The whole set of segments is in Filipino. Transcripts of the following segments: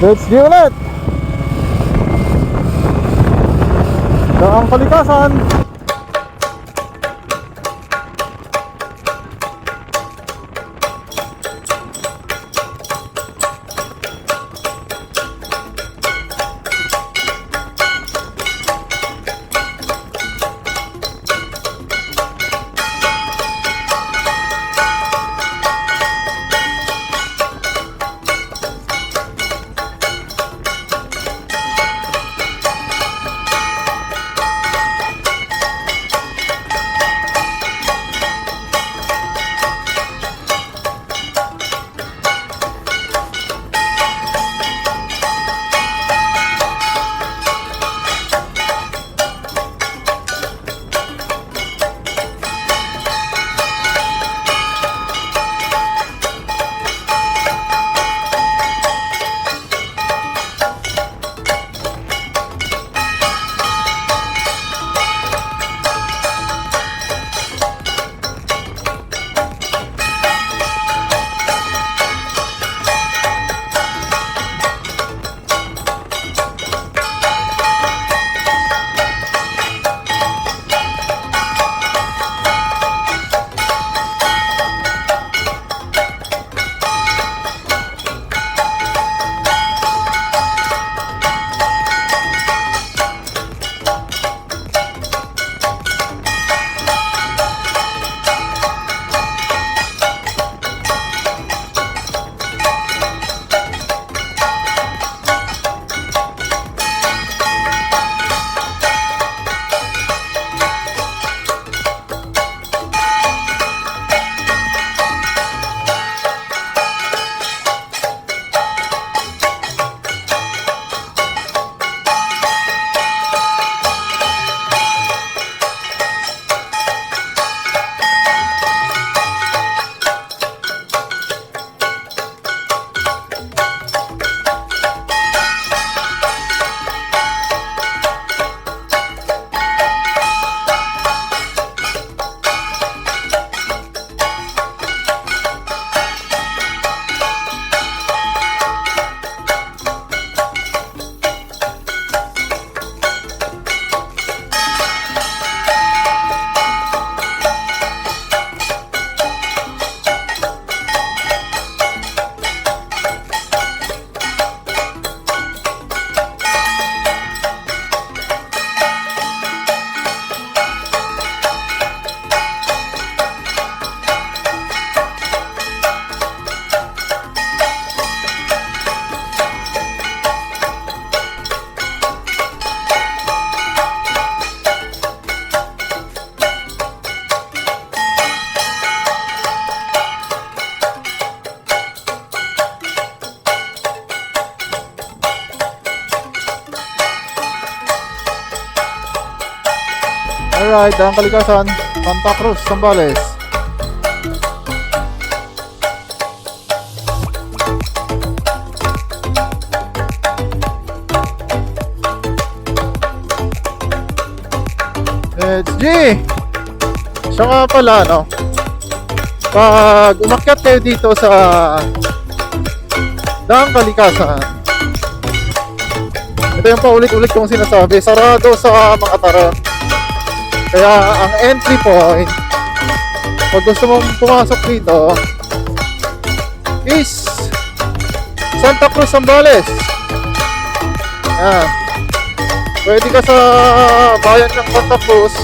Let's go ulit! Daang kalikasan! Alright, daang kalikasan, Santa Cruz, Zambales. It's G! Siya nga pala, no? Pag umakyat kayo dito sa daang kalikasan, ito yung paulit-ulit kong sinasabi, sarado sa mga taran. Kaya ang entry point, pag gusto mong pumasok dito, is Santa Cruz, Zambales. Ayan. Pwede ka sa bayan ng Santa Cruz.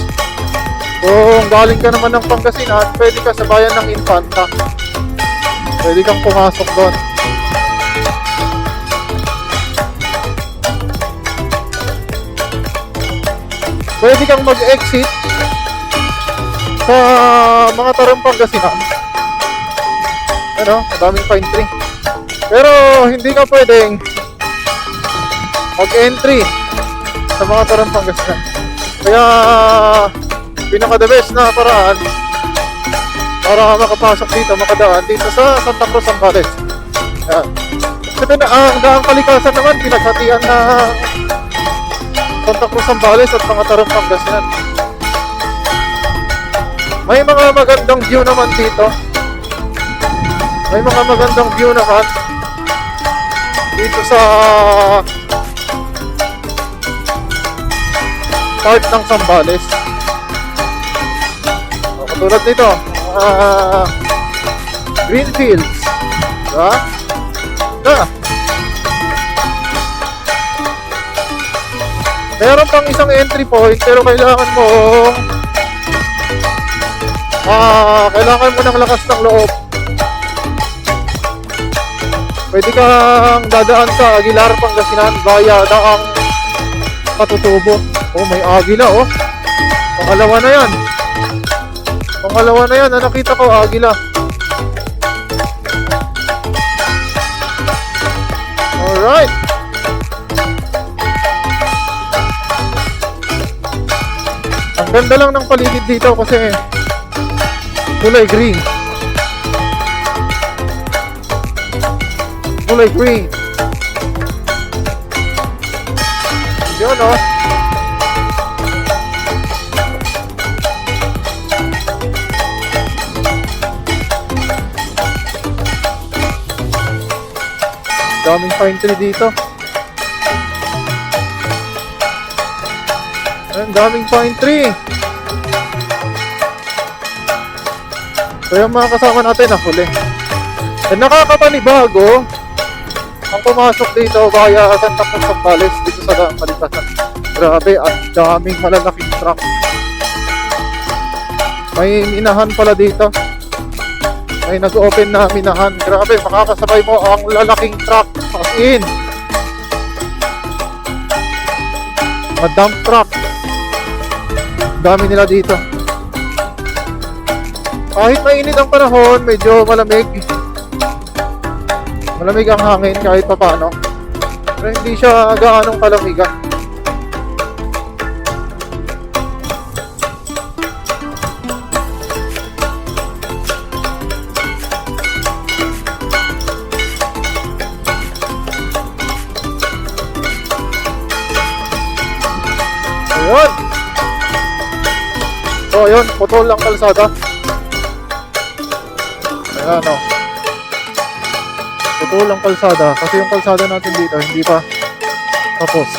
Kung galing ka naman ng Pangasinan, pwede ka sa bayan ng Infanta. Pwede kang pumasok doon. Pwede kang mag-exit sa mga tarong Pangasinan. Ano, madaming pine tree. Pero hindi ka pwedeng mag-entry sa mga tarong Pangasinan. Kaya pinaka the best na paraan para makapasok dito, makadaan dito sa Santa Cruz, Zambales. Ayan. Kasi na, ang daang kalikasan naman, pinaghatian na Santa Cruz, Zambales at mga tarong Pangasinan. May mga magandang view naman dito. May mga magandang view naman. dito sa part ng Sambales. O, katulad nito, ah Greenfields. Diba? Na. Meron pang isang entry point pero kailangan mo ah kailangan mo ng lakas ng loob. Pwede kang dadaan sa Aguilar, Pangasinan via daang Patutubo. Oh, may Agila oh. Pangalawa na yan. Pangalawa na yan. Na nakita ko, Agila. Alright. Ang ganda lang ng paligid dito kasi kulay green. Kulay green. Yun oh. Daming pine tree dito. Ayun, daming pine tree. So yung mga kasama natin nahuli. And nakakapanibago ang pumasok dito via Santa Cruz Sambales dito sa daang kalikasan. Grabe, ang daming malalaking truck. May minahan pala dito. May nag-open na minahan. Grabe, makakasabay mo ang lalaking truck. As in. Mga dump truck. Dami nila dito. Kahit mainit ang panahon, medyo malamig. Malamig ang hangin kahit papano. Pero hindi siya gaanong kalamigan. Ayun. So, ayun, putol lang kalsada. Ayan, o. Putol lang kalsada. Kasi yung kalsada natin dito, hindi pa tapos.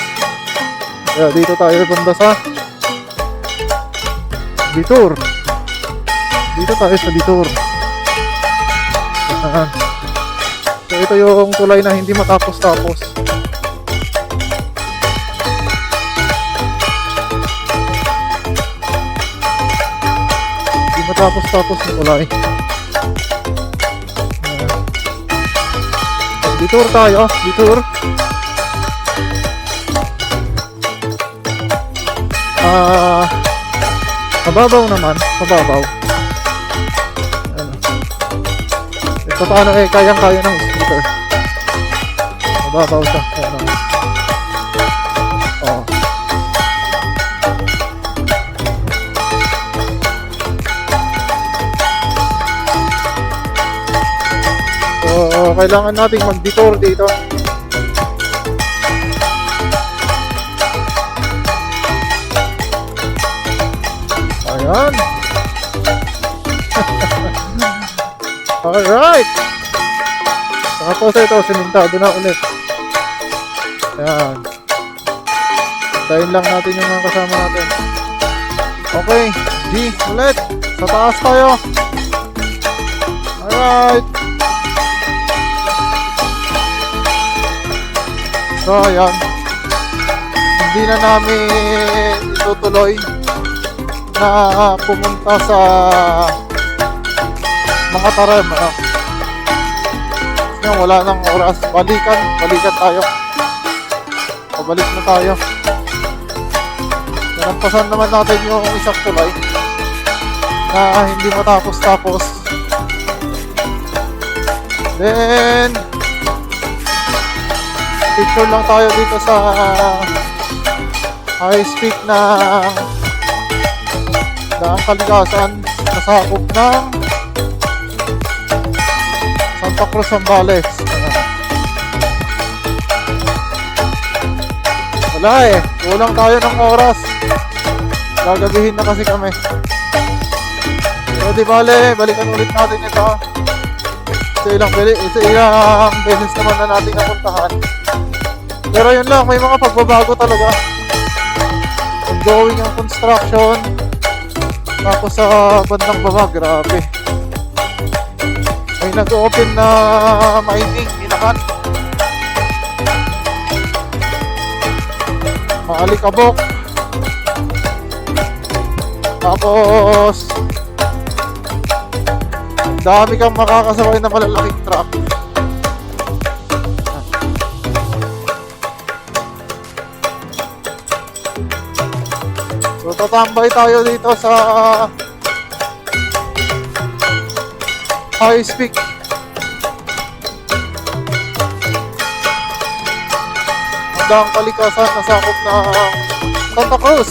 Kaya dito tayo banda sa Detour. Dito tayo sa Detour. Ayan. So, ito yung tulay na hindi matapos-tapos. Hindi matapos-tapos yung tulay. Detour tayo, detour. Ah, mababaw naman, mababaw. Ito paano eh, kayang-kaya ng scooter. Mababaw siya. So, kailangan nating mag-detour dito. Ayan. Alright. Tapos ito, simintado na ulit. Ayan. Tayin lang natin yung mga kasama natin. Okay, G, ulit. Sa taas tayo. Alright. So, ayan. Hindi na namin itutuloy na pumunta sa mga taram. Ano? Kasi wala nang oras. Balikan. Balikan tayo. Pabalik na tayo. Nalampasan naman natin yung isang tulay na hindi matapos-tapos. Then, picture lang tayo dito sa high speed na daang kalikasan na sakop ng Santa Cruz Zambales. Wala eh, kulang tayo ng oras. Gagabihin na kasi kami. So di bale, balikan ulit natin ito. Sa ilang, sa ilang beses naman na natin napuntahan. Pero yun lang, may mga pagbabago talaga. Ongoing ang construction. Tapos sa bandang baba, grabe. May nag-open na mining, inakan. Maalikabok. Tapos, dami kang makakasabay na malalaking truck. Tatambay tayo dito sa High Peak. Hanggang kalikasan na sakop na Santa Cruz.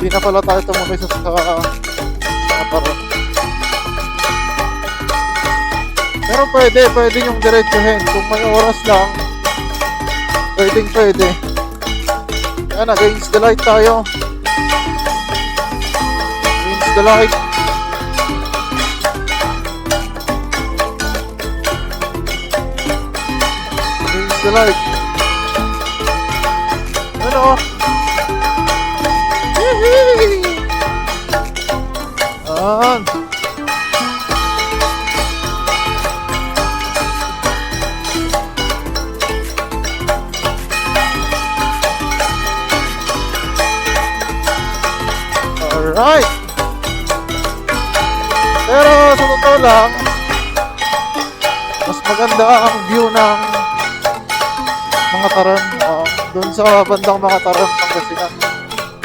Hindi na pala tayo tumuloy sa Taron. Pero pwede, pwede yung diretsuhin. Kung may oras lang, pwedeng pwede. Yan, against the light tayo. The light. Against the light. Mga taran. Uh, doon sa bandang mga taran, Pangasinan.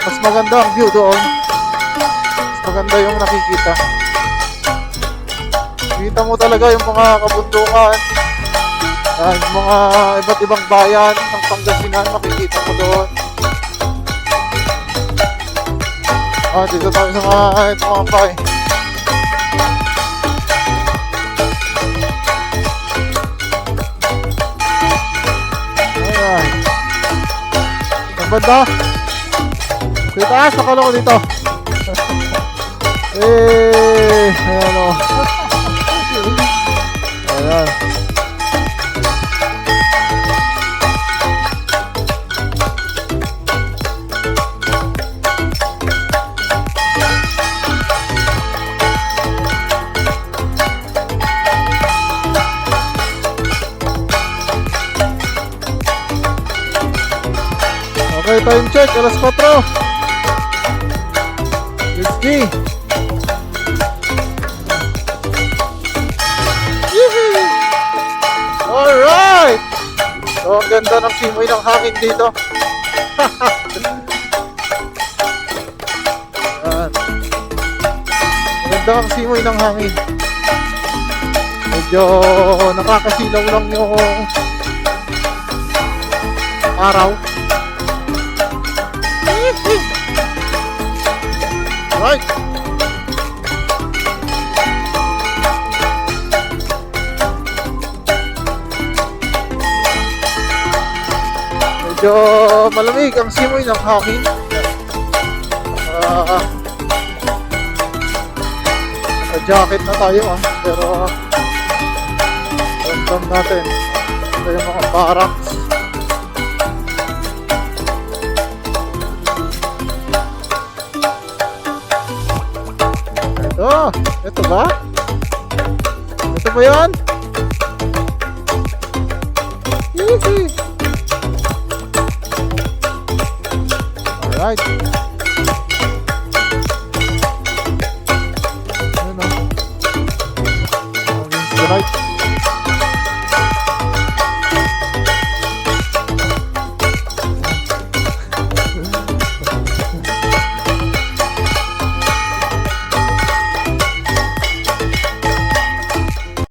Mas maganda ang view doon. Mas maganda yung nakikita. Kita mo talaga yung mga kabundukan. ah, yung mga iba't ibang bayan ng Pangasinan, makikita mo doon. Ah, dito tayo sa mga ito mga pay. Banda. Sa taas, nakala ko dito. eh, ayan o. time check. Alas 4. Let's go. Alright! So, ang ganda ng simoy ng hangin dito. Ang ganda ang simoy ng hangin. Medyo nakakasilaw lang yung araw. Right. Medyo malamig ang simoy ng hangin. Ah, jacket na tayo ah. Pero ramdam natin. Ito yung mga barracks. Ito, ito ba? Ito ba yan? Easy. Alright.